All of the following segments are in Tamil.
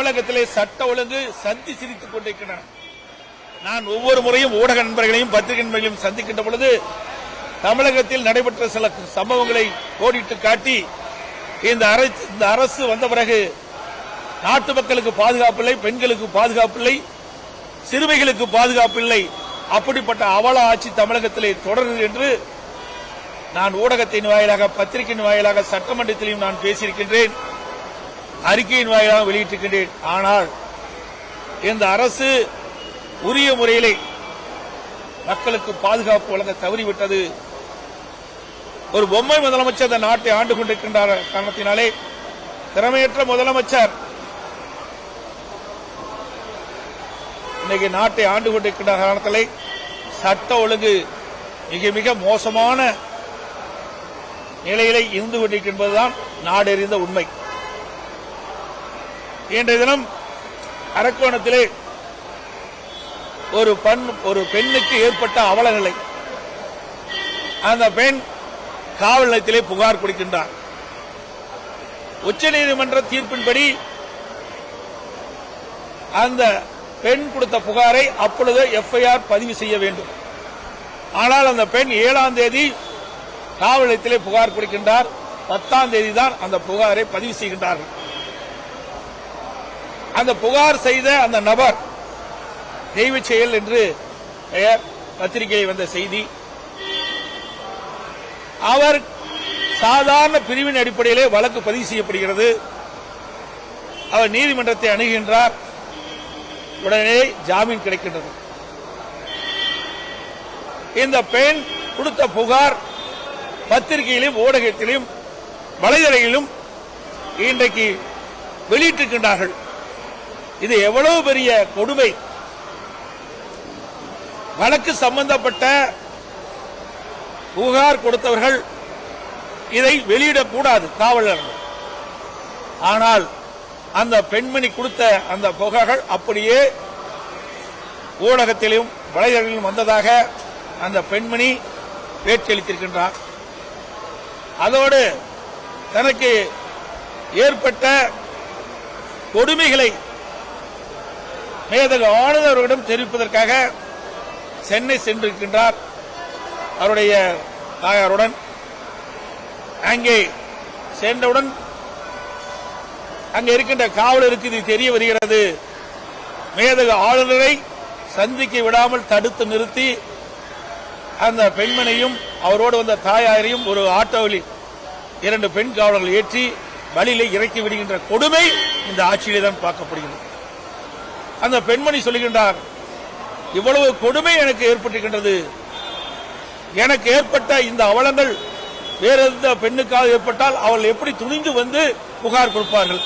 தமிழகத்திலே சட்ட ஒழுங்கு சந்தி சிரித்துக் கொண்டிருக்கின்றன. நான் ஒவ்வொரு முறையும் ஊடக நண்பர்களையும் பத்திரிகை நண்பர்களையும் சந்திக்கின்ற பொழுது தமிழகத்தில் நடைபெற்ற சில சம்பவங்களை கோடிட்டு காட்டி இந்த அரசு இந்த அரசு வந்த பிறகு நாட்டு மக்களுக்கு பாதுகாப்பில்லை பெண்களுக்கு பாதுகாப்பில்லை சிறுமிகளுக்கு பாதுகாப்பில்லை அப்படிப்பட்ட அவல ஆட்சி தமிழகத்திலே தொடருது என்று நான் ஊடகத்தின் வாயிலாக பத்திரிகையின் வாயிலாக சட்டமன்றத்திலையும் நான் பேசியிருக்கின்றேன். அறிக்கையின் வாயிலாக வெளியிட்டிருக்கின்றேன். ஆனால் இந்த அரசு உரிய முறையிலே மக்களுக்கு பாதுகாப்பு வழங்க தவறிவிட்டது. ஒரு பொம்மை முதலமைச்சர் இந்த நாட்டை ஆண்டு கொண்டிருக்கின்ற காரணத்தினாலே திறமையற்ற முதலமைச்சர் இன்னைக்கு நாட்டை ஆண்டு கொண்டிருக்கின்ற காரணத்திலே சட்ட ஒழுங்கு மிக மிக மோசமான நிலையிலே இருந்து கொண்டிருக்கின்றதுதான் நாடெறிந்த உண்மை. இன்றைய தினம் அரக்கோணத்திலே ஒரு பெண் ஒரு பெண்ணுக்கு ஏற்பட்ட அவல நிலை அந்த பெண் காவல் நிலையத்திலே புகார் கொடுக்கின்றார். உச்சநீதிமன்ற தீர்ப்பின்படி அந்த பெண் கொடுத்த புகாரை அப்பொழுது எஃப்ஐஆர் பதிவு செய்ய வேண்டும். ஆனால் அந்த பெண் ஏழாம் தேதி காவல் நிலையத்திலே புகார் கொடுக்கின்றார். பத்தாம் தேதி தான் அந்த புகாரை பதிவு செய்கின்றார்கள். அந்த புகார் செய்த அந்த நபர் தெய்வ செயல் என்று பெயர் பத்திரிகையில் வந்த செய்தி. அவர் சாதாரண பிரிவின் அடிப்படையிலே வழக்கு பதிவு செய்யப்படுகிறது. அவர் நீதிமன்றத்தை அணுகின்றார். உடனே ஜாமீன் கிடைக்கின்றது. இந்த பெண் கொடுத்த புகார் பத்திரிகையிலும் ஊடகத்திலும் வலைதளையிலும் இன்றைக்கு வெளியிட்டிருக்கின்றார்கள். இது எவ்வளவு பெரிய கொடுமை? வழக்கு சம்பந்தப்பட்ட புகார் கொடுத்தவர்கள் இதை வெளியிடக்கூடாது காவலர்கள். ஆனால் அந்த பெண்மணி கொடுத்த அந்த புகார்கள் அப்படியே ஊடகத்திலும் வலைதளங்களிலும் வந்ததாக அந்த பெண்மணி பேச்சளித்திருக்கின்றார். அதோடு தனக்கு ஏற்பட்ட கொடுமைகளை மேதக ஆளுநரிடம் தெரிவிப்பதற்காக சென்னை சென்றிருக்கின்றார் அவருடைய தாயாருடன். அங்கே சென்றவுடன் அங்கே இருக்கின்ற காவலருக்கு இது தெரிய வருகிறது. மேதக ஆளுநரை சந்திக்க விடாமல் தடுத்து நிறுத்தி அந்த பெண்மனையும் அவரோடு வந்த தாயாரையும் ஒரு ஆட்டோவில் இரண்டு பெண் காவலர்கள் ஏற்றி வழியிலே இறக்கி விடுகின்ற கொடுமை இந்த ஆட்சியிலே தான் பார்க்கப்படுகிறது. அந்த பெண்மணி சொல்லுகின்றார் இவ்வளவு கொடுமை எனக்கு ஏற்பட்டிருக்கின்றது. எனக்கு ஏற்பட்ட இந்த அவலங்கள் வேற எந்த பெண்ணுக்காக ஏற்பட்டால் அவள் எப்படி துணிந்து வந்து புகார் கொடுப்பார்கள்?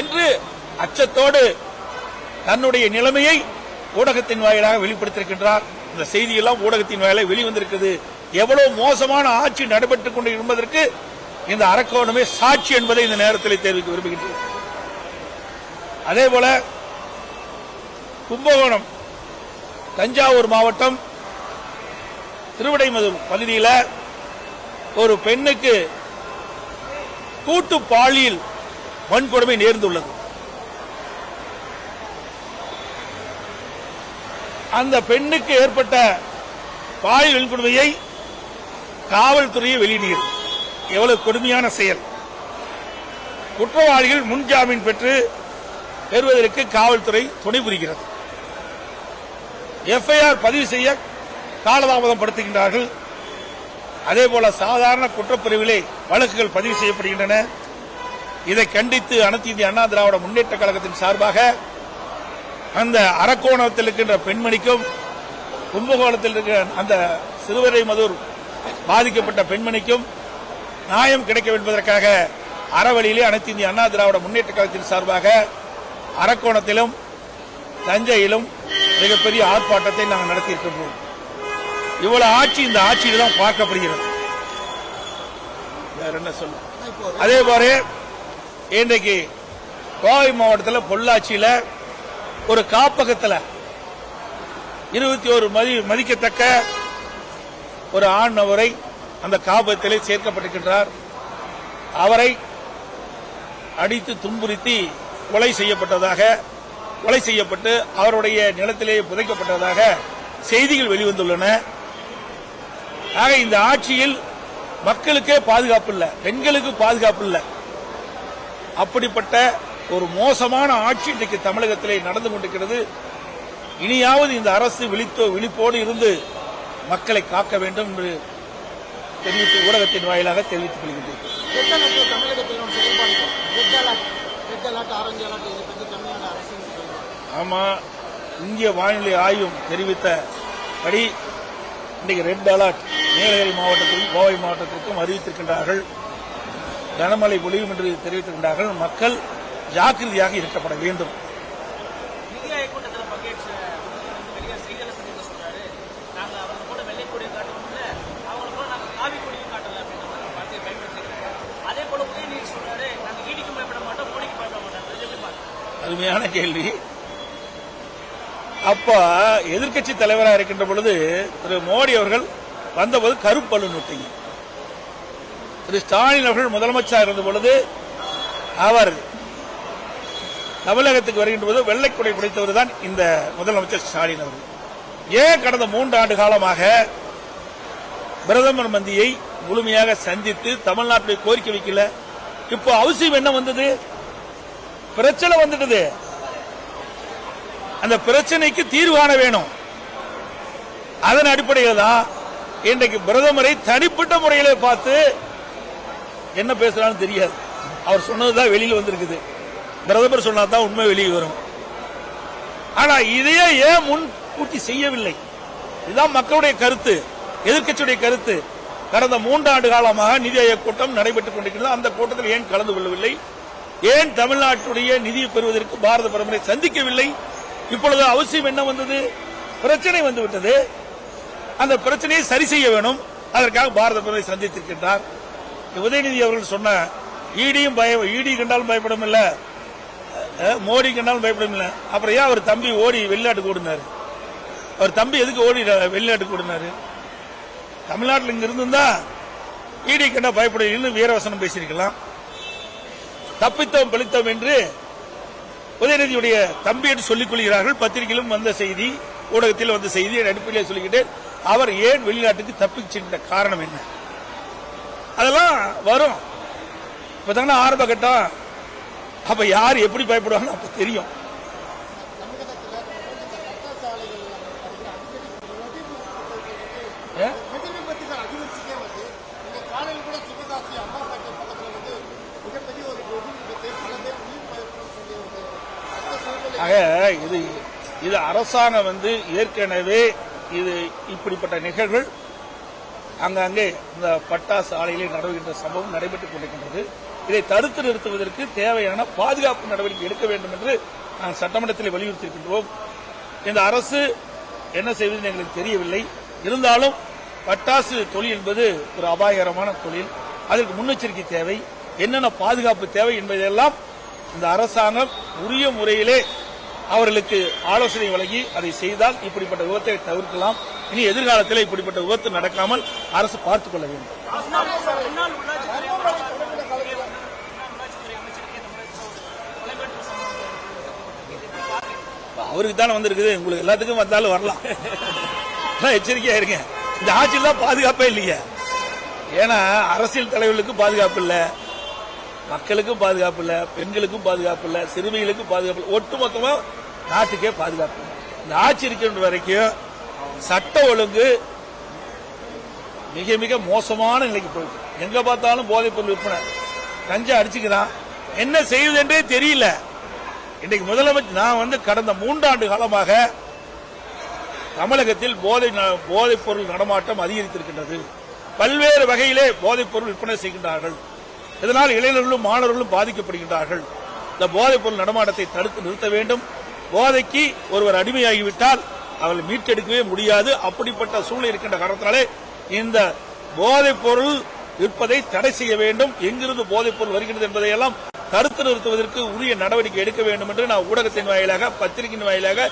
என்று அச்சத்தோடு தன்னுடைய நிலைமையை ஊடகத்தின் வாயிலாக வெளிப்படுத்தியிருக்கின்றார். இந்த செய்தியெல்லாம் ஊடகத்தின் வாயிலாக வெளிவந்திருக்கிறது. எவ்வளவு மோசமான ஆட்சி நடைபெற்றுக் கொண்டு என்பதற்கு இந்த அரக்கோணமே சாட்சி என்பதை இந்த நேரத்தில் தெரிவிக்க விரும்புகின்றேன். அதே போல கும்பகோணம் தஞ்சாவூர் மாவட்டம் திருவிடைமது பகுதியில் ஒரு பெண்ணுக்கு கூட்டு பாலியல் வன்கொடுமை நேர்ந்துள்ளது. அந்த பெண்ணுக்கு ஏற்பட்ட பாலியல் வன்கொடுமையை காவல்துறையை வெளியிடுகிறது. எவ்வளவு கொடுமையான செயல். குற்றவாளிகள் முன்ஜாமீன் பெற்று பெறுவதற்கு காவல்துறை துணை புரிகிறது. எஃப்ஐஆர் பதிவு செய்ய காலதாமதம் படுத்துகின்றார்கள். அதே போல சாதாரண குற்றப்பிரிவிலே வழக்குகள் பதிவு செய்யப்படுகின்றன. இதை கண்டித்து அனைத்து இந்திய அண்ணா திராவிட முன்னேற்ற கழகத்தின் சார்பாக அந்த அரக்கோணத்தில் இருக்கின்ற பெண்மணிக்கும் கும்பகோணத்தில் இருக்கிற அந்த சிறுவரை மதுர் பாதிக்கப்பட்ட பெண்மணிக்கும் நியாயம் கிடைக்கும் என்பதற்காக அறவழியிலே அனைத்து இந்திய அண்ணா திராவிட முன்னேற்ற கழகத்தின் சார்பாக அரக்கோணத்திலும் தஞ்சையிலும் மிகப்பெரிய ஆர்ப்பாட்டத்தை நாங்கள் நடத்தியிருக்கின்றோம். இவ்வளவு ஆட்சி இந்த ஆட்சியில் தான் பார்க்கப்படுகிறது. வேற என்ன சொல்ல? அதே போல இன்றைக்கு கோவை மாவட்டத்தில் பொள்ளாச்சியில ஒரு காப்பகத்தில் இருபத்தி ஒரு மதி மதிக்கத்தக்க ஒரு ஆண் அவரை அந்த காப்பகத்திலே சேர்க்கப்பட்டிருக்கின்றார். அவரை அடித்து துன்புறுத்தி கொலை செய்யப்பட்டதாக கொலை செய்யப்பட்டு அவருடைய நிலத்திலேயே புதைக்கப்பட்டதாக செய்திகள் வெளிவந்துள்ளன. ஆக இந்த ஆட்சியில் மக்களுக்கே பாதுகாப்பு இல்லை பெண்களுக்கு பாதுகாப்பு இல்லை. அப்படிப்பட்ட ஒரு மோசமான ஆட்சி இன்றைக்கு தமிழகத்திலே நடந்து கொண்டிருக்கிறது. இனியாவது இந்த அரசு விழித்தோ விழிப்போடு இருந்து மக்களை காக்க வேண்டும் என்று தெரிவித்து ஊடகத்தின் வாயிலாக தெரிவித்துக் கொள்கின்றேன். தமிழகத்தில் ஒரு ஆமா இந்திய வானிலை ஆய்வும் தெரிவித்தபடி இன்றைக்கு ரெட் அலர்ட் நீலகிரி மாவட்டத்திற்கும் கோவை மாவட்டத்திற்கும் அறிவித்திருக்கின்றார்கள். கனமழை பொழியும் என்று தெரிவித்திருக்கின்றார்கள். மக்கள் ஜாக்கிரதையாக இருக்கப்பட வேண்டும். அருமையான கேள்வி. அப்ப எதிர்க்கட்சி தலைவராக இருக்கின்ற பொழுது திரு மோடி அவர்கள் வந்தபோது கருப்பல்லு நொட்டிங்க. திரு ஸ்டாலின் அவர்கள் முதலமைச்சராக இருந்த பொழுது அவர் தமிழகத்துக்கு வருகின்ற போது வெள்ளைக்குடை பிடித்தவர் தான் இந்த முதலமைச்சர் ஸ்டாலின் அவர்கள். ஏன் கடந்த மூன்று ஆண்டு காலமாக பிரதமர் மந்தியை முழுமையாக சந்தித்து தமிழ்நாட்டுடைய கோரிக்கை வைக்கல? இப்போ அவசியம் என்ன வந்தது? பிரச்சனை வந்துட்டது. அந்த பிரச்சனைக்கு தீர்வு காண வேணும். அதன் அடிப்படையில் தான் இன்றைக்கு பிரதமரை தனிப்பட்ட முறையிலே பார்த்து என்ன பேசுறான்னு தெரியாது. அவர் சொன்னதுதான் வெளியில் வந்திருக்குது. பிரதமர் சொன்னாதான் உண்மை வெளியே வரும். ஆனா இதையே ஏன் முன்கூட்டி செய்யவில்லை? இதுதான் மக்களுடைய கருத்து எதிர்க்கட்சியுடைய கருத்து. கடந்த மூன்றாண்டு காலமாக நிதி ஆயோக் கூட்டம் நடைபெற்றுக் கொண்டிருக்கிறது. அந்த கூட்டத்தில் ஏன் கலந்து கொள்ளவில்லை? ஏன் தமிழ்நாட்டுடைய நிதியை பெறுவதற்கு பாரத பிரதமரை சந்திக்கவில்லை? இப்பொழுது அவசியம் என்ன வந்தது? பிரச்சனை வந்து விட்டது அந்த பிரச்சனையை சரி செய்ய வேணும். அதற்காக பாரத பிரதமரை சந்தித்திருக்கின்றார். உதயநிதி அவர்கள் சொன்ன ஈடியும் பய ஈடி கண்டாலும் பயப்படும் இல்ல. மோடி கண்டாலும் பயப்படும் இல்ல. அப்புறம் ஏன் அவர் தம்பி ஓடி வெளிநாட்டுக்கு ஓடினாரு? அவர் தம்பி எதுக்கு ஓடி வெளிநாட்டுக்கு ஓடினாரு? தமிழ்நாட்டில் இங்க இருந்திருந்தா ஈடி கண்டா பயப்படும். வீரவசனம் பேசியிருக்கலாம். தப்பித்தோம் பிழைத்தோம் என்று உதயநிதியுடைய தம்பி என்று சொல்லிக் கொள்கிறார்கள். பத்திரிகையிலும் வந்த செய்தி ஊடகத்தில் வந்த செய்தி அடிப்படையில் சொல்லிக்கிட்டு அவர் ஏன் வெளிநாட்டுக்கு தப்பிச் சென்ற காரணம் என்ன? அதெல்லாம் வரும். இப்பதான ஆரம்ப கட்டம். அப்ப யார் எப்படி பயப்படுவாங்கன்னு அப்ப தெரியும் ஏ? வெடி விபத்துகள் அதிகரிச்சுட்டே வருது இந்த காலையில் கூட சிவகாசி அம்மாப்பேட்டை பக்கத்தில் வந்து மிகப்பெரிய ஒரு வெடி விபத்து பல பேர் உயிர் பயிர்ப்புன்னு சொல்லி ஒரு அந்த சூழ்நிலை ஆக இது இது அரசாங்கம் வந்து ஏற்கனவே இது இப்படிப்பட்ட நிகழ்வுகள் அங்கங்கே இந்த பட்டாசு ஆலையிலே நடவுகின்ற சம்பவம் நடைபெற்றுக் கொண்டிருக்கின்றது. இதை தடுத்து நிறுத்துவதற்கு தேவையான பாதுகாப்பு நடவடிக்கை எடுக்க வேண்டும் என்று நாங்கள் சட்டமன்றத்தில் வலியுறுத்தியிருக்கின்றோம். இந்த அரசு என்ன செய்வது எங்களுக்கு தெரியவில்லை. இருந்தாலும் பட்டாசு தொழில் என்பது ஒரு அபாயகரமான தொழில். அதற்கு முன்னெச்சரிக்கை தேவை. என்னென்ன பாதுகாப்பு தேவை என்பதையெல்லாம் இந்த அரசாங்கம் உரிய முறையிலே அவர்களுக்கு ஆலோசனை வழங்கி அதை செய்தால் இப்படிப்பட்ட விபத்தை தவிர்க்கலாம். இனி எதிர்காலத்தில் இப்படிப்பட்ட விபத்து நடக்காமல் அரசு பார்த்துக் கொள்ள வேண்டும். அவருக்கு தானே வந்திருக்குது. உங்களுக்கு எல்லாத்துக்கும் வந்தாலும் வரலாம். எச்சரிக்கையா இருங்க. இந்த ஆட்சியில் தான் பாதுகாப்பே இல்லையே. ஏன்னா அரசியல் தலைவர்களுக்கு பாதுகாப்பு இல்ல. மக்களுக்கும் பாதுகாப்பு இல்ல பெண்களுக்கும் பாதுகாப்பு இல்ல சிறுமிகளுக்கும் பாதுகாப்பு இல்ல. ஒட்டுமொத்தமா நாட்டுக்கே பாதுகாப்பு இல்லை. இந்த ஆட்சி இருக்கின்ற வரைக்கும் சட்ட ஒழுங்கு மிக மிக மோசமான நிலைக்கு போயிட்டு எங்க பார்த்தாலும் போதைப் பொருள் விற்பனை. கஞ்சா அடிச்சுக்கிறான் என்ன செய்வது என்றே தெரியல. இன்னைக்கு முதலமைச்சர் நான் வந்து கடந்த மூன்றாண்டு காலமாக தமிழகத்தில் போதை ந- போதைப் பொருள் நடமாட்டம் அதிகரித்திருக்கின்றது. பல்வேறு வகையிலே போதைப் பொருள் விற்பனை செய்கின்றார்கள். இதனால் இளைஞர்களும் மாணவர்களும் பாதிக்கப்படுகின்றார்கள். இந்த போதைப் பொருள் நடமாட்டத்தை தடுத்து நிறுத்த வேண்டும். போதைக்கு ஒருவர் அடிமையாகிவிட்டால் அவர்கள் மீட்டெடுக்கவே முடியாது. அப்படிப்பட்ட சூழ்நிலை இருக்கின்ற காரணத்தினாலே இந்த போதைப் பொருள் விற்பதை தடை செய்ய வேண்டும். எங்கிருந்து போதைப் பொருள் வருகிறது என்பதையெல்லாம் தடுத்து நிறுத்துவதற்கு உரிய நடவடிக்கை எடுக்க வேண்டும் என்று நான் ஊடகத்தின் வாயிலாக பத்திரிகையின் வாயிலாக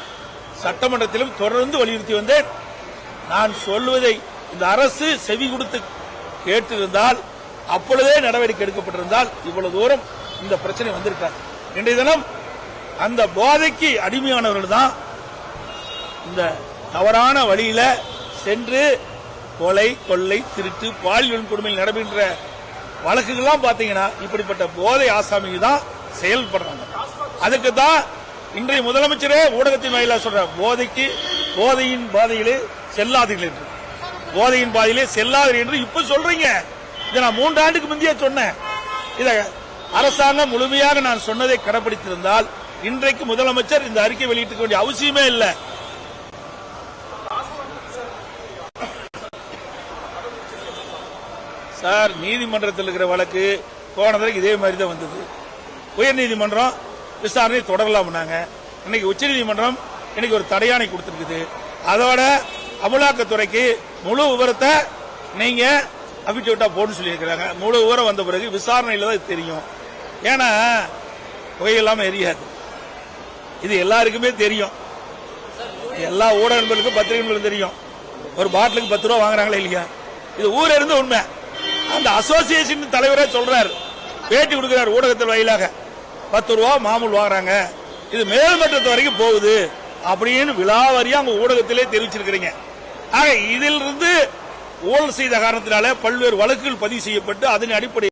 சட்டமன்றத்திலும் தொடர்ந்து வலியுறுத்தி வந்தேன். நான் சொல்வதை இந்த அரசு செவி கொடுத்து கேட்டிருந்தால் அப்பொழுதே நடவடிக்கை எடுக்கப்பட்டிருந்தால் இவ்வளவு தூரம் இந்த பிரச்சனை வந்திருக்காது. இன்றைய தினம் அந்த போதைக்கு அடிமையானவர்கள் தான் இந்த தவறான வழியில சென்று கொலை கொள்ளை திருட்டு பாலியல் வன்கொடுமையில் நடைபெற்ற வழக்குகள்லாம் பாத்தீங்கன்னா இப்படிப்பட்ட போதை ஆசாமிகள் தான் செயல்படுறாங்க. அதுக்கு தான் இன்றைய முதலமைச்சரே ஊடகத்தின் வாயிலாக சொல்ற போதைக்கு போதையின் பாதையிலே செல்லாதீர்கள் என்று. போதையின் பாதையிலே செல்லாதீர்கள் என்று இப்ப சொல்றீங்க. இதை நான் மூன்று ஆண்டுக்கு முந்தைய சொன்னேன். இதை அரசாங்கம் முழுமையாக நான் சொன்னதை கடைபிடித்திருந்தால் இன்றைக்கு முதலமைச்சர் இந்த அறிக்கை வெளியிட்டுக்க வேண்டிய அவசியமே இல்லை. சார் நீதிமன்றத்தில் இருக்கிற வழக்கு போன தடவை இதே மாதிரி தான் வந்தது உயர்நீதிமன்றம் விசாரணை தொடரலாம்னாங்க இன்னைக்கு உச்சநீதிமன்றம் இன்னைக்கு ஒரு தடையாணை கொடுத்திருக்குது. அதோட அமலாக்கத்துறைக்கு முழு விவரத்தை நீங்க அபிடேவிட்டா போட்டு சொல்லியிருக்கிறாங்க. முழு விவரம் வந்த பிறகு விசாரணையில் தான் தெரியும். ஏன்னா புகையில்லாம எரியாது. இது எல்லாருக்குமே தெரியும். எல்லா ஊடக நண்பர்களுக்கும் பத்திரிகை தெரியும். ஒரு பாட்டிலுக்கு பத்து ரூபா வாங்குறாங்களே இல்லையா? இது ஊர் இருந்து உண்மை. அந்த அசோசியேஷன் தலைவரே சொல்றாரு. பேட்டி கொடுக்கிறார் ஊடகத்தில் வாயிலாக பத்து ரூபா மாமூல் வாங்குறாங்க. இது மேல்மட்டத்து வரைக்கும் போகுது. அப்படின்னு விழாவாரியா அவங்க ஊடகத்திலே தெரிவிச்சிருக்கிறீங்க. ஆக இதிலிருந்து ஊழல் செய்த காரணத்தினால பல்வேறு வழக்குகள் பதிவு செய்யப்பட்டு அதன் அடிப்படையில்